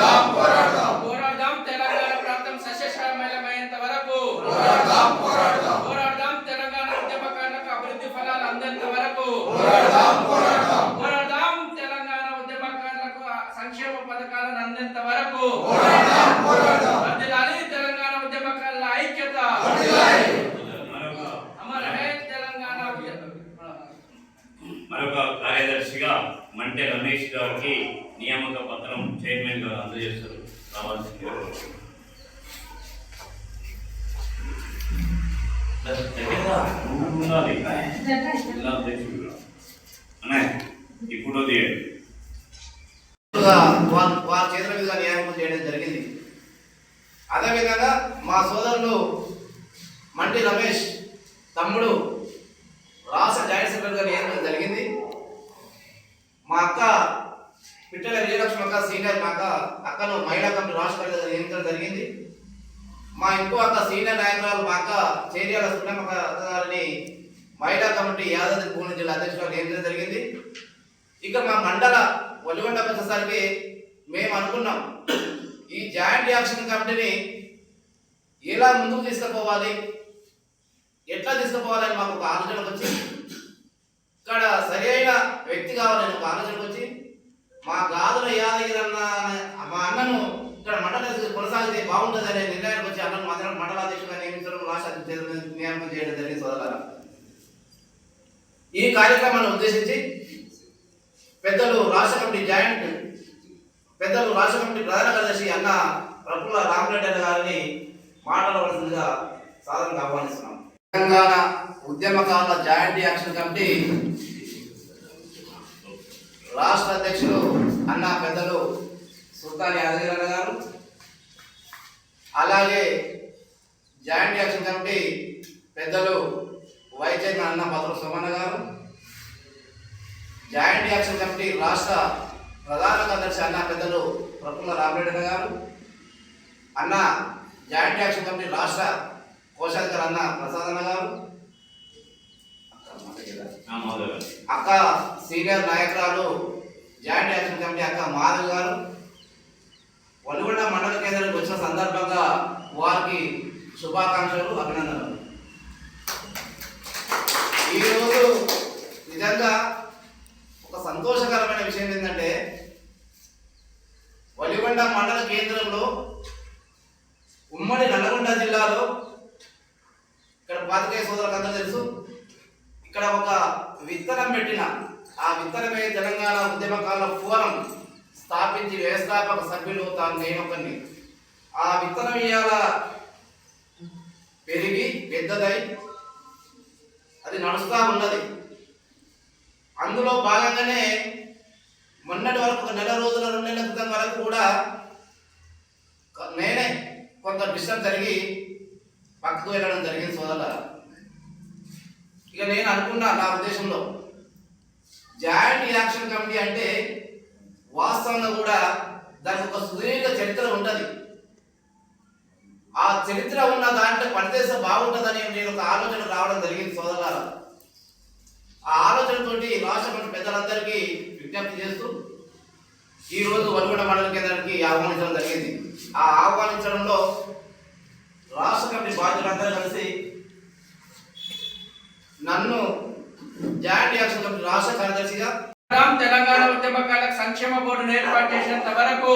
দাম కార్యదర్శిగా మంటే రమేష్ గారికి నియామక పత్రం చైర్మన్ గారు అందజేస్తారు. రావాల్సిందిగా ఇప్పుడు వారి వారి చేతుల మీద నియామకం చేయడం జరిగింది. అదేవిధంగా మా సోదరులు మంటి రమేష్ తమ్ముడు రాష్ట్ర జాయింట్ సెక్రటరీగా నియామకం జరిగింది. మా అక్క పిట్టల విజయలక్ష్మి అక్క సీనియర్ మా అక్క అక్కను మహిళా కమిటీ రాష్ట్ర కార్యదర్శిగా నియమించడం జరిగింది. మా ఇంకో అక్క సీనియర్ నాయకురాలు మా అక్క చేరియాల సున్నమ్మ అక్క గారిని మహిళా కమిటీ యాదాద్రి భువనగిరి జిల్లా అధ్యక్షులుగా నియమించడం జరిగింది. ఇక మా మండల ఒలిగొండకు వచ్చేసరికి మేము అనుకున్నాం ఈ జాయింట్ యాక్షన్ కమిటీని ఎలా ముందుకు తీసుకుపోవాలి? ఎట్లా తీసుకుపోవాలని మాకు ఒక ఆలోచన వచ్చింది ఇక్కడ సరి అయిన వ్యక్తి కావాలని ఒక ఆలోచనకు వచ్చి మా గాదుల యాదగిరి అన్న మా అన్నను ఇక్కడ మండల కొనసాగితే బాగుంటుంది అనే నిర్ణయానికి వచ్చి అన్నను మాత్రం మండలాధ్యక్షుడిగా నియమించడం రాష్ట్ర నియామకం చేయడం జరిగింది సోదరులారా. ఈ కార్యక్రమాన్ని ఉద్దేశించి పెద్దలు రాష్ట్ర కమిటీ జాయింట్ పెద్దలు రాష్ట్ర కమిటీ ప్రధాన కార్యదర్శి అన్న ప్రఫుల్ల రామరెడ్డి గారిని మాట్లాడవలసిందిగా సాధారణంగా ఆహ్వానిస్తున్నాం. తెలంగాణ ఉద్యమకాల జాయింట్ యాక్షన్ కమిటీ రాష్ట్ర అధ్యక్షులు అన్న పెద్దలు సుల్తాన్ యాదగిరి గారు అలాగే జాయింట్ యాక్షన్ కమిటీ పెద్దలు వైస్ చైర్మన్ అన్న పత్ర సోమన్న గారు జాయింట్ యాక్షన్ కమిటీ రాష్ట్ర ప్రధాన కార్యదర్శి అన్న పెద్దలు ప్రఫుల్ల రామరెడ్డి గారు అన్న జాయింట్ యాక్షన్ కమిటీ రాష్ట్ర కోశాధికారి అన్న ప్రసాద్ అన్న గారు ఆ, మొదలు. అక్క సీనియర్ నాయకురాలు జాయింట్ యాక్షన్ కమిటీ అక్క మాధవ్ గారు. వలుగొండ మండల కేంద్రానికి వచ్చిన సందర్భంగా వారికి శుభాకాంక్షలు అభినందనలు. ఈరోజు నిజంగా ఒక సంతోషకరమైన విషయం ఏంటంటే వలిగొండ మండల కేంద్రంలో ఉమ్మడి నల్లగొండ జిల్లాలో ఇక్కడ పాతికేయ సోదరులకు అందరూ తెలుసు ఇక్కడ ఒక విత్తనం పెట్టిన. ఆ విత్తనమే తెలంగాణ ఉద్యమకాల ఫోరం స్థాపించి వ్యవస్థాపక సభ్యులు తాను నియమకన్ని ఆ విత్తనం ఇవాళ పెరిగి పెద్దదై అది నడుస్తూ ఉన్నది. అందులో భాగంగానే మొన్నటి వరకు ఒక నెల రోజుల రెండు నెలల క్రితం వరకు కూడా నేనే కొంత డిస్టర్బ్ జరిగి పక్కకు వెళ్ళడం జరిగింది సోదరులారా. ఇక నేను అనుకున్నా నా ఉద్దేశంలో. జాయింట్ యాక్షన్ కమిటీ అంటే వాస్తవంగా కూడా దానికి ఒక సుదీర్ఘ చరిత్ర ఉంటుంది. ఆ చరిత్ర ఉన్న దాంట్లో పనిచేస్తే బాగుంటుందని నేను ఒక ఆలోచన రావడం జరిగింది సోదరుల ఆ ఆలోచనతోటి రాష్ట్ర పెద్దలందరికీ విజ్ఞప్తి చేస్తూ ఈ రోజు మండల కేంద్రానికి ఆహ్వానించడం జరిగింది. ఆ ఆహ్వానించడంలో రాష్ట్ర కమిటీ బాధ్యులందరూ కలిసి నన్ను జాయింట్ యాక్షన్ కమిటీ రాష్ట్ర కార్యదర్శిగా తెలంగాణ ఉద్యమకాల సంక్షేమ బోర్డును ఏర్పాటు చేసినంత వరకు